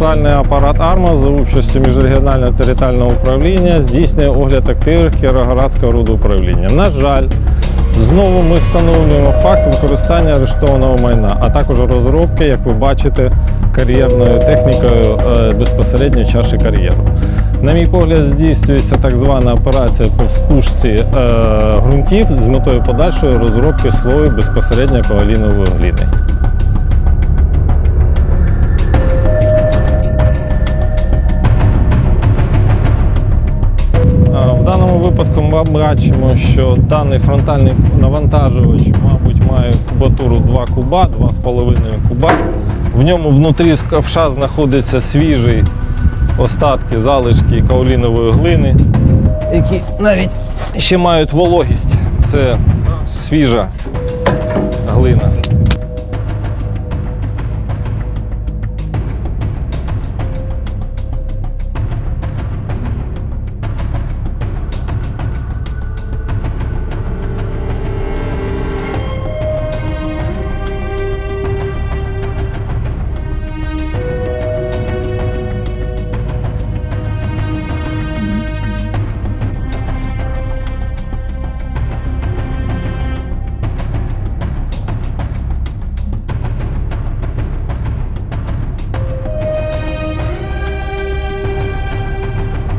Вертикальний апарат АРМА за участю міжрегіонального територіального управління здійснює огляд активів Кіровоградського родоуправління. На жаль, знову ми встановлюємо факт використання арештованого майна, а також розробки, як ви бачите, кар'єрною технікою е, безпосередньо чаші кар'єру. На мій погляд, здійснюється так звана операція по вспушці е, ґрунтів з метою подальшої розробки слою безпосередньо ковалінової глини. Випадку ми бачимо, що даний фронтальний навантажувач, мабуть, має кубатуру 2 куба, 2,5 куба. В ньому внутрі з ковша знаходяться свіжі остатки, залишки каолінової глини, які навіть ще мають вологість. Це свіжа глина.